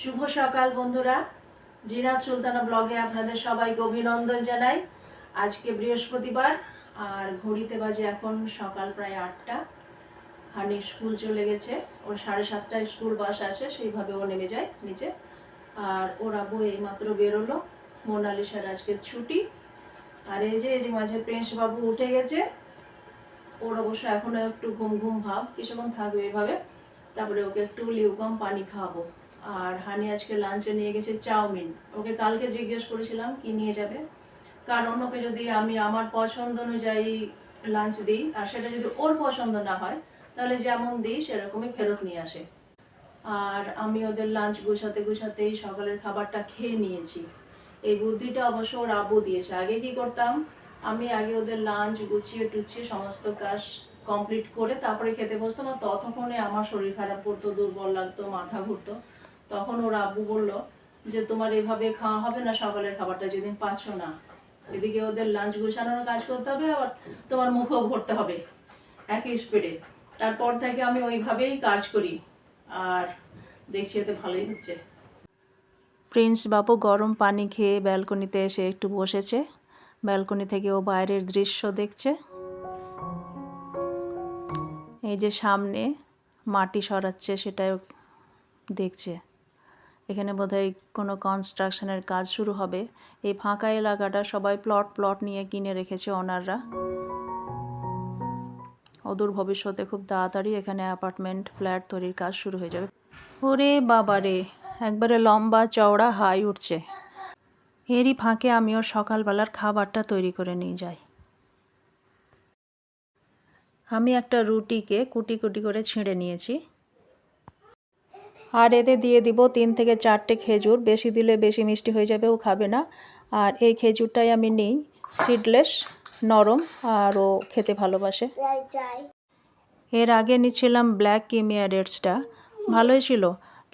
শুভ সকাল বন্ধুরা। জিনাত সুলতানা ব্লগে আপনাদের সবাইকে অভিনন্দন জানাই। আজকে বৃহস্পতিবার, আর ঘড়িতে বাজে এখন সকাল প্রায় আটটা। হানি স্কুল চলে গেছে। ওর সাড়ে সাতটায় স্কুল বাস আসে, সেইভাবে ও নেমে যায় নিচে। আর ওর আব্বু এইমাত্র বেরোলো। মোনালিসার আজকে ছুটি। আর এই যে মাঝে বাবু উঠে গেছে, ওর অবশ্য এখনও একটু ঘুম ঘুম ভাব, কিছুক্ষণ থাকবে এভাবে। তারপরে ওকে একটু লিউকম পানি খাওয়াবো। আর হানি আজকে লাঞ্চে নিয়ে গেছে চাউমিন। ওকে কালকে জিজ্ঞেস করেছিলাম কি নিয়ে যাবে। কারণ ওকে যদি আমি আমার পছন্দ অনুযায়ী লাঞ্চ দিই, আর সেটা যদি ওর পছন্দ না হয়, তাহলে যেমন দিই, সেরকমই ফেরত নিয়ে আসে। আর আমি ওদের লাঞ্চ গুছাতে গুছাতেই সকালের খাবারটা খেয়ে নিয়েছি। এই বুদ্ধিটা অবশ্য ওর আব্বু দিয়েছে। আগে কি করতাম, আমি আগে ওদের লাঞ্চ গুছিয়ে টুছিয়ে সমস্ত কাজ কমপ্লিট করে তারপরে খেতে বসতাম, আর ততক্ষণে আমার শরীর খারাপ করতো, দুর্বল লাগতো, মাথা ঘুরতো। তখন ওর আব্বু বলল যে, তোমার এভাবে খাওয়া হবে না, সকালের খাবারটা যেদিন পাচ্ছ না। এদিকে ওদের লাঞ্চ গুছানোর কাজ করতে হবে, আবার তোমার মুখও ভরতে হবে। একই স্পিডে তারপর থেকে আমি ওইভাবেই কাজ করি। আর দেখছি এতে ভালোই হচ্ছে। প্রিন্স বাবু গরম পানি খেয়ে ব্যালকনিতে এসে একটু বসেছে। ব্যালকনি থেকে ও বাইরের দৃশ্য দেখছে। এই যে সামনে মাটি সরাচ্ছে, সেটাও দেখছে। এখানে বোধহয় কোনো কনস্ট্রাকশনের কাজ শুরু হবে। এই ফাঁকা এলাকাটা সবাই প্লট প্লট নিয়ে কিনে রেখেছে ওনাররা অদূর ভবিষ্যতে খুব তাড়াতাড়ি এখানে অ্যাপার্টমেন্ট ফ্ল্যাট তৈরির কাজ শুরু হয়ে যাবে। ওরে বাবা রে, একবারে লম্বা চওড়া হাই উঠছে। এরই ফাঁকে আমিও সকালবেলার খাবারটা তৈরি করে নিয়ে যাই। আমি একটা রুটিকে কুটি কুটি করে ছিঁড়ে নিয়েছি। আর এতে দিয়ে দিব তিন থেকে চারটে খেজুর। বেশি দিলে বেশি মিষ্টি হয়ে যাবে, ও খাবে না। আর এই খেজুরটাই আমি নিই। সিডলেস নরম, আর ও খেতে ভালোবাসে। এর আগে নিচ্ছিলাম ব্ল্যাক কিমিয়া ডেটসটা ভালোই ছিল।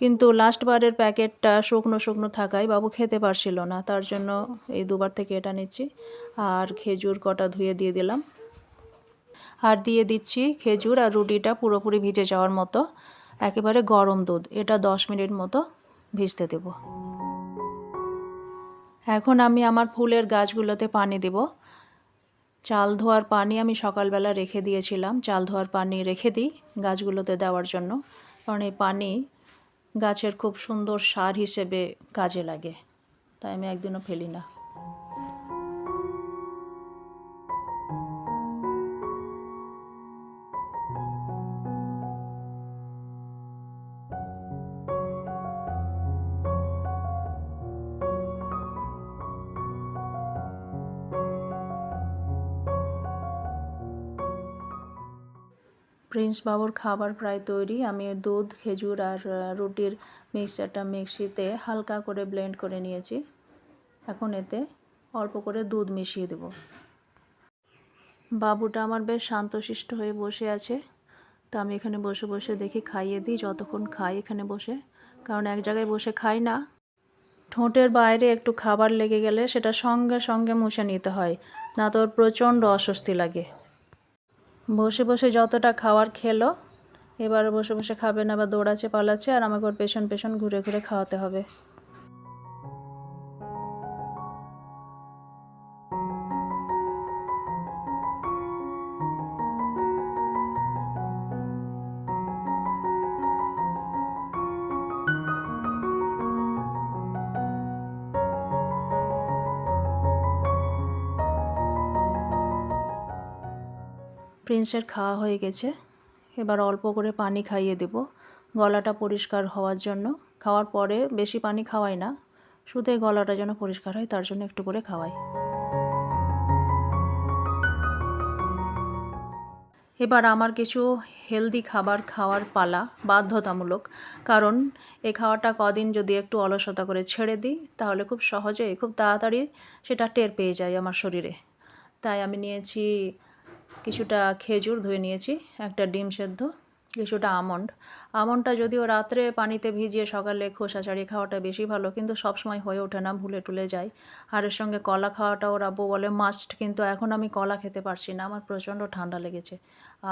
কিন্তু লাস্ট বারের প্যাকেটটা শুকনো শুকনো থাকায় বাবু খেতে পারছিল না। তার জন্য এই দুবার থেকে এটা নিচ্ছি। আর খেজুর কটা ধুয়ে দিয়ে দিলাম। আর দিয়ে দিচ্ছি খেজুর আর রুটিটা পুরোপুরি ভিজে যাওয়ার মতো। একেবারে গরম দুধ। এটা দশ মিনিট মতো ভিজতে দেব। এখন আমি আমার ফুলের গাছগুলোতে পানি দেব। চাল ধোয়ার পানি আমি সকালবেলা রেখে দিয়েছিলাম। চাল ধোয়ার পানি রেখে দিই গাছগুলোতে দেওয়ার জন্য। কারণ এই পানি গাছের খুব সুন্দর সার হিসেবে কাজে লাগে। তাই আমি একদিনও ফেলি না। প্রিন্স বাবুর খাবার প্রায় তৈরি। আমি দুধ, খেজুর আর রুটির মিক্সচারটা মিক্সিতে হালকা করে ব্লেন্ড করে নিয়েছি। এখন এতে অল্প করে দুধ মিশিয়ে দেব। বাবুটা আমার বেশ শান্তশিষ্ট হয়ে বসে আছে। তো আমি এখানে বসে বসে দেখি খাইয়ে দিই, যতক্ষণ খাই এখানে বসে। কারণ এক জায়গায় বসে খাই না। ঠোঁটের বাইরে একটু খাবার লেগে গেলে সেটা সঙ্গে সঙ্গে মুছে নিতে হয়, না তো ওর প্রচণ্ড অস্বস্তি লাগে। বসে বসে যতটা খাওয়ার খেলো এবার বসে বসে খাবে না বা দৌড়াচ্ছে পালাচ্ছে আর আমাকে ওর পেছন পেছন ঘুরে ঘুরে খাওয়াতে হবে। প্রিন্সের খাওয়া হয়ে গেছে। এবার অল্প করে পানি খাইয়ে দেব। গলাটা পরিষ্কার হওয়ার জন্য। খাওয়ার পরে বেশি পানি খাওয়াই না। শুধু গলাটা যেন পরিষ্কার হয়, তার জন্য একটু করে খাওয়াই। এবার আমার কিছু হেলদি খাবার খাওয়ার পালা বাধ্যতামূলক। কারণ এই খাওয়াটা কদিন যদি একটু অলসতা করে ছেড়ে দিই, তাহলে খুব সহজেই, খুব তাড়াতাড়ি সেটা টের পেয়ে যায় আমার শরীরে। তাই আমি নিয়েছি কিছুটা খেজুর ধুয়ে নিয়েছি, একটা ডিম সেদ্ধ, কিছুটা আমন্ড। আমন্ডটা যদিও রাত্রে পানিতে ভিজিয়ে সকালে খোসা ছাড়িয়ে খাওয়াটা বেশি ভালো, কিন্তু সবসময় হয়ে ওঠে না, ভুলে টুলে যায় আর এর সঙ্গে কলা খাওয়াটা ওর আব্বু বলে মাস্ট কিন্তু এখন আমি কলা খেতে পারছি না, আমার প্রচণ্ড ঠান্ডা লেগেছে।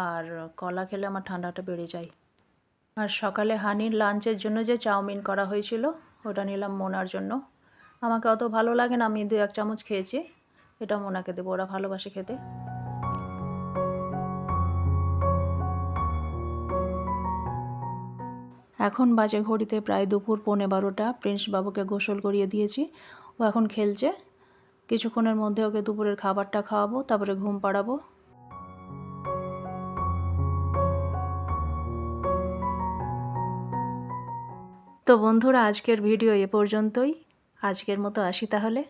আর কলা খেলে আমার ঠান্ডাটা বেড়ে যায়। আর সকালে হানির লাঞ্চের জন্য যে চাউমিন করা হয়েছিল, ওটা নিলাম মোনার জন্য। আমাকে অত ভালো লাগে না, আমি দু এক চামচ খেয়েছি, এটা মোনাকে দেবো, ওরা ভালোবাসে খেতে। এখন বাজে ঘড়িতে প্রায় দুপুর পৌনে বারোটা, প্রিন্স বাবুকে গোসল করিয়ে দিয়েছি। ও এখন খেলছে। কিছুক্ষণের মধ্যে ওকে দুপুরের খাবারটা খাওয়াবো, তারপরে ঘুম পাড়াবো। তো বন্ধুরা, আজকের ভিডিও এ পর্যন্তই। আজকের মতো আসি তাহলে।